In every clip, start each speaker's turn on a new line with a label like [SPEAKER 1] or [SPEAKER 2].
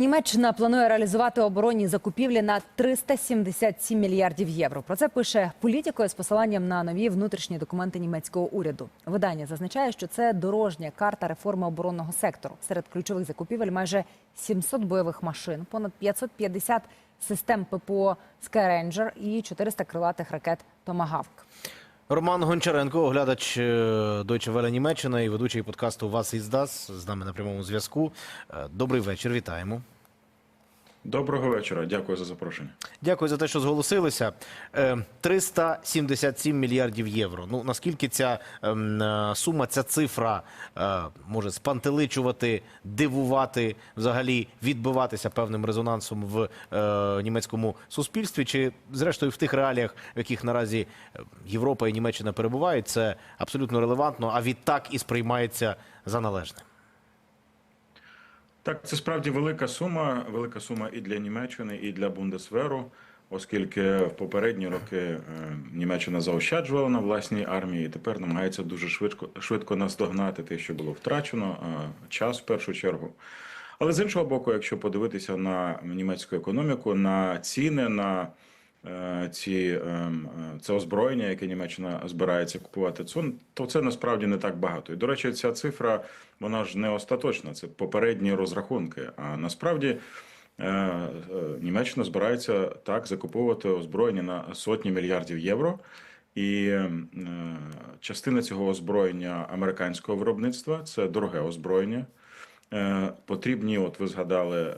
[SPEAKER 1] Німеччина планує реалізувати оборонні закупівлі на 377 мільярдів євро. Про це пише політикою з посиланням на нові внутрішні документи німецького уряду. Видання зазначає, що це дорожня карта реформи оборонного сектору. Серед ключових закупівель майже 700 бойових машин, понад 550 систем ППО Skyranger і 400 крилатих ракет Томагавк.
[SPEAKER 2] Роман Гончаренко, оглядач е, Deutsche Welle Німеччина і ведучий подкасту Вас із Дас з нами на прямому зв'язку. Е, Добрий вечір, вітаємо.
[SPEAKER 3] Доброго вечора, дякую за запрошення.
[SPEAKER 2] Дякую за те, що зголосилися. Е, 377 мільярдів євро. Ну наскільки ця ем, е, сума, ця цифра е, може спантеличувати, дивувати, взагалі відбиватися певним резонансом в е, німецькому суспільстві, чи зрештою в тих реаліях, в яких наразі е, Європа і Німеччина перебувають, це абсолютно релевантно, а відтак і сприймається за належне.
[SPEAKER 3] Так, це справді велика сума, велика сума і для Німеччини, і для Бундесверу, оскільки в попередні роки е, Німеччина заощаджувала на власній армії, і тепер намагається дуже швидко швидко наздогнати те, що було втрачено, е, час в першу чергу. Але з іншого боку, якщо подивитися на німецьку економіку, на ціни на ці ем, е, це озброєння, яке Німеччина збирається купувати, то це насправді не так багато. І до речі, ця цифра вона ж не остаточна, це попередні розрахунки. А насправді е, е, Німеччина збирається так закуповувати озброєння на сотні мільярдів євро. І е, частина цього озброєння американського виробництва це дороге озброєння. Е, Потрібні, от ви згадали е,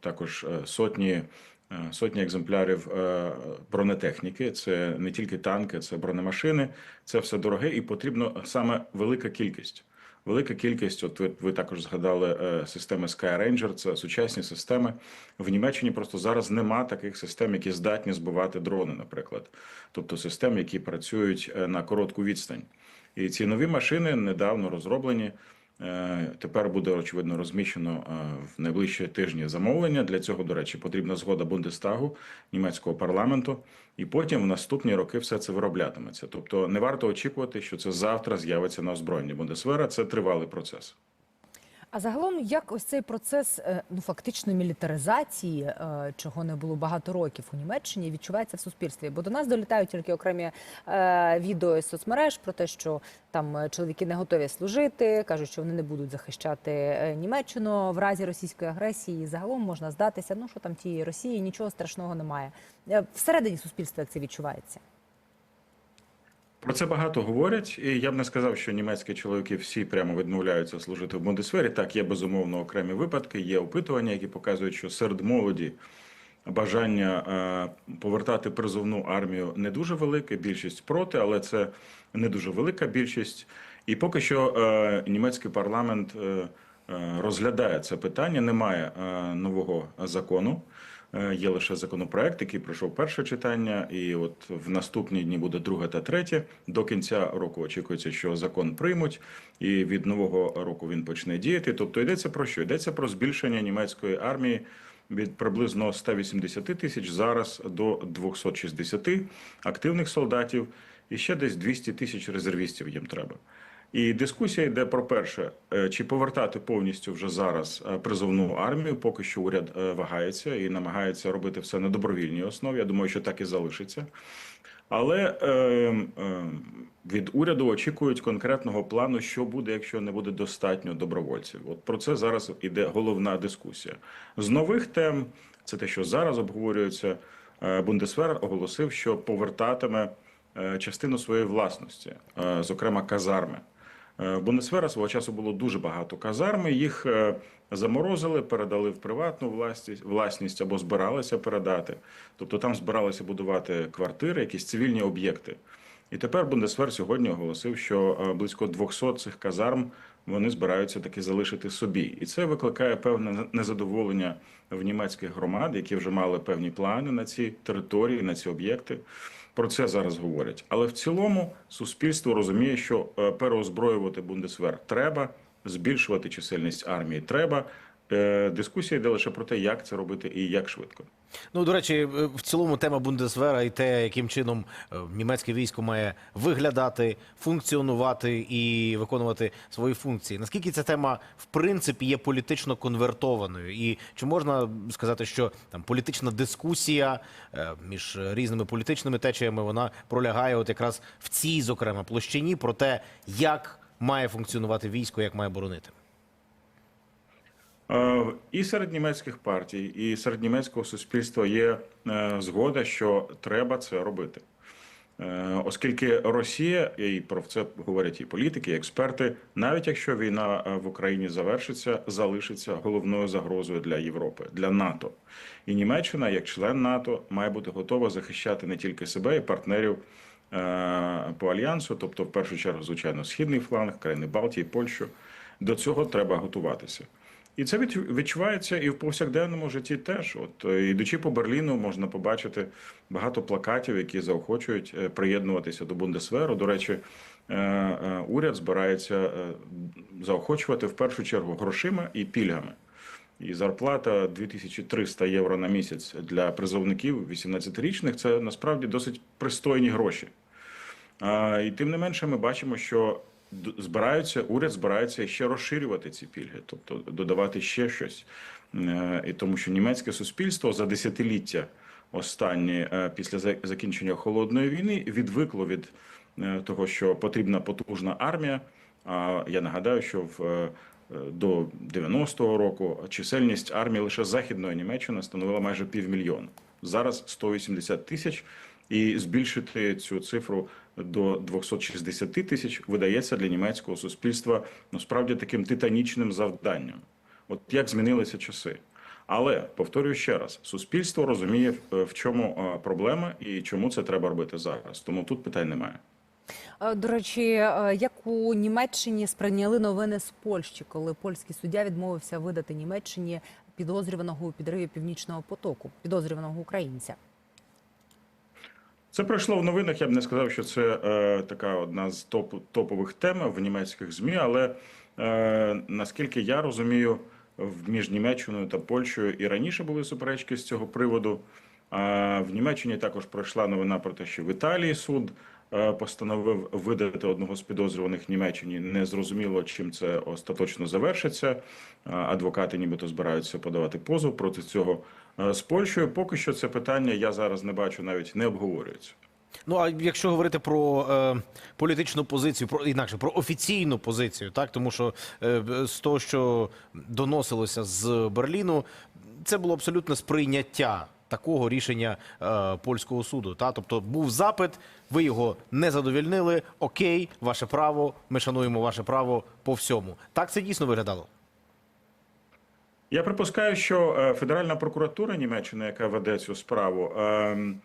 [SPEAKER 3] також е, сотні. Е, Сотні екземплярів е, бронетехніки, це не тільки танки, це бронемашини, це все дороге і потрібно саме велика кількість. Велика кількість, от ви, ви також згадали е, системи Skyranger, це сучасні системи. В Німеччині просто зараз нема таких систем, які здатні збивати дрони, наприклад. Тобто систем, які працюють на коротку відстань. І ці нові машини недавно розроблені. Е, Тепер буде очевидно розміщено е, в найближчі тижні замовлення. Для цього, до речі, потрібна згода Бундестагу німецького парламенту, і потім в наступні роки все це вироблятиметься. Тобто не варто очікувати, що це завтра з'явиться на озброєнні Бундесвера. Це тривалий процес.
[SPEAKER 1] А загалом, як ось цей процес е, ну фактично мілітаризації, е, чого не було багато років у Німеччині, відчувається в суспільстві? Бо до нас долітають тільки окремі е, відео з соцмереж про те, що там е, чоловіки не готові служити, кажуть, що вони не будуть захищати Німеччину в разі російської агресії. Загалом можна здатися, ну що там тієї Росії, нічого страшного немає. Всередині суспільства це відчувається.
[SPEAKER 3] Про це багато говорять, і я б не сказав, що німецькі чоловіки всі прямо відмовляються служити в Бундесвері. Так, є безумовно окремі випадки, є опитування, які показують, що серед молоді бажання е, повертати призовну армію не дуже велике. Більшість проти, але це не дуже велика більшість. І поки що е, німецький парламент е, е, розглядає це питання. Немає е, нового закону. Е, Є лише законопроект, який пройшов перше читання, і от в наступні дні буде друге та третє. До кінця року очікується, що закон приймуть, і від нового року він почне діяти. Тобто йдеться про що? Йдеться про збільшення німецької армії від приблизно 180 тисяч зараз до 260 активних солдатів, і ще десь 200 тисяч резервістів їм треба. І дискусія йде про перше, е, чи повертати повністю вже зараз е, призовну армію. Поки що уряд е, вагається і намагається робити все на добровільній основі. Я думаю, що так і залишиться. Але е, е, від уряду очікують конкретного плану, що буде, якщо не буде достатньо добровольців. От про це зараз іде головна дискусія. З нових тем це те, що зараз обговорюється. Бундесвер оголосив, що повертатиме частину своєї власності, зокрема казарми. Е, В Бундесвера свого часу було дуже багато казарм. Їх е, заморозили, передали в приватну власність, власність або збиралися передати. Тобто там збиралися будувати квартири, якісь цивільні об'єкти. І тепер Бундесвер сьогодні оголосив, що е, близько 200 цих казарм вони збираються таки залишити собі, і це викликає певне незадоволення в німецьких громад, які вже мали певні плани на ці території, на ці об'єкти. Про це зараз говорять. Але в цілому суспільство розуміє, що е, переозброювати Бундесвер треба, збільшувати чисельність армії треба. Е, Дискусія йде лише про те, як це робити і як швидко.
[SPEAKER 2] Ну, до речі, е, в цілому тема Бундесвера і те, яким чином е, німецьке військо має виглядати, функціонувати і виконувати свої функції. Наскільки ця тема в принципі є політично конвертованою? І чи можна сказати, що там політична дискусія е, між різними політичними течіями вона пролягає от якраз в цій, зокрема, площині про те, як має функціонувати військо, як має боронити?
[SPEAKER 3] Е, І серед німецьких партій, і серед німецького суспільства є е, згода, що треба це робити. Е, Оскільки Росія, і про це говорять і політики, і експерти, навіть якщо війна в Україні завершиться, залишиться головною загрозою для Європи, для НАТО. І Німеччина, як член НАТО, має бути готова захищати не тільки себе і партнерів по альянсу, тобто, в першу чергу, звичайно, східний фланг, країни Балтії, Польщу. До цього треба готуватися. І це відчувається і в повсякденному житті теж. От е, ідучи по Берліну, можна побачити багато плакатів, які заохочують е, приєднуватися до Бундесверу. До речі, е, е, уряд збирається е, заохочувати в першу чергу грошима і пільгами. І зарплата 2300 євро на місяць для призовників 18-річних це насправді досить пристойні гроші. І тим не менше, ми бачимо, що збираються, уряд збирається ще розширювати ці пільги, тобто додавати ще щось. Е, І тому що німецьке суспільство за десятиліття останні е, після закінчення холодної війни відвикло від е, того, що потрібна потужна армія. А я нагадаю, що в до 90-го року чисельність армії лише західної Німеччини становила майже півмільйона. Зараз 180 тисяч, і збільшити цю цифру до 260 тисяч видається для німецького суспільства насправді таким титанічним завданням. От як змінилися часи. Але повторюю ще раз: суспільство розуміє, е, в чому е, проблема і чому це треба робити зараз. Тому тут питань немає.
[SPEAKER 1] Е, До речі, як у Німеччині сприйняли новини з Польщі, коли польський суддя відмовився видати Німеччині підозрюваного у підриві північного потоку, підозрюваного українця.
[SPEAKER 3] Це пройшло в новинах. Я б не сказав, що це е, така одна з топ, топових тем в німецьких змі. Але е, наскільки я розумію, між Німеччиною та Польщею і раніше були суперечки з цього приводу. А в Німеччині також пройшла новина про те, що в Італії суд е, постановив видати одного з підозрюваних Німеччині. Не зрозуміло, чим це остаточно завершиться. А, Адвокати нібито збираються подавати позов проти цього Е, з Польщею. Поки що це питання я зараз не бачу, навіть не обговорюється.
[SPEAKER 2] Ну а якщо говорити про е, політичну позицію, про інакше про офіційну позицію, так тому що е, з того, що доносилося з Берліну, це було абсолютне сприйняття такого рішення е, польського суду. Та тобто був запит, ви його не задовільнили. Окей, ваше право. Ми шануємо ваше право по всьому. Так це дійсно виглядало.
[SPEAKER 3] Я припускаю, що е, Федеральна прокуратура Німеччини, яка веде цю справу, ем,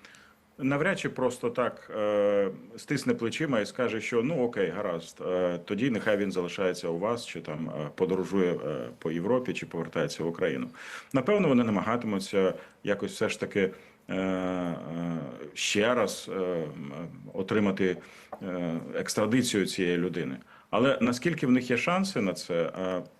[SPEAKER 3] навряд чи просто так е, стисне плечима і скаже, що ну окей, гаразд, е, тоді нехай він залишається у вас, чи там подорожує по Європі, чи повертається в Україну. Напевно, вони намагатимуться якось все ж таки. Ще раз е, отримати екстрадицію цієї людини. Але наскільки в них є шанси на це,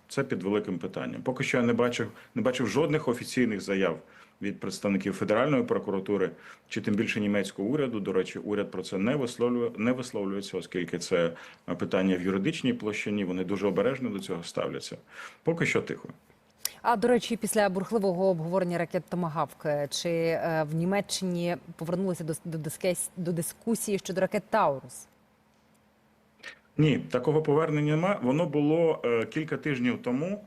[SPEAKER 3] це під великим питанням. Поки що я не бачив, не бачив жодних офіційних заяв від представників Федеральної прокуратури чи тим більше німецького уряду. До речі, уряд про це не висловлює, не висловлюється, оскільки це питання в юридичній площині. Вони дуже обережно до цього ставляться. Поки що тихо.
[SPEAKER 1] А до речі, після бурхливого обговорення ракет Томагавк, е, чи е, в Німеччині повернулися до, дискес- до дискусії щодо ракет Таурус?
[SPEAKER 3] Ні, такого повернення нема. Воно було е, кілька тижнів тому,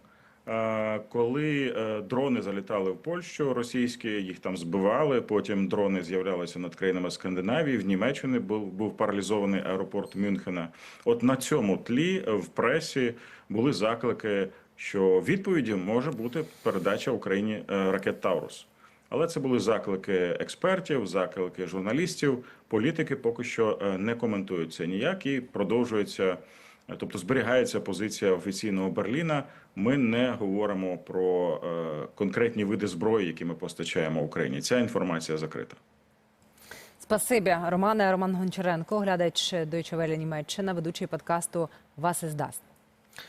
[SPEAKER 3] е, коли е, дрони залітали в Польщу російські, їх там збивали. Потім дрони з'являлися над країнами Скандинавії. В Німеччині був, був паралізований аеропорт Мюнхена. От на цьому тлі е, в пресі були заклики, що відповіддю може бути передача Україні е, ракет Таурус. Але це були заклики експертів, заклики журналістів. Політики поки що е, не коментують це ніяк і продовжується, е, тобто зберігається позиція офіційного Берліна. Ми не говоримо про е, конкретні види зброї, які ми постачаємо Україні. Ця інформація закрита.
[SPEAKER 1] Спасибі, Романе. Роман Гончаренко, глядач Deutsche Welle Німеччина, ведучий подкасту «Вас із даст».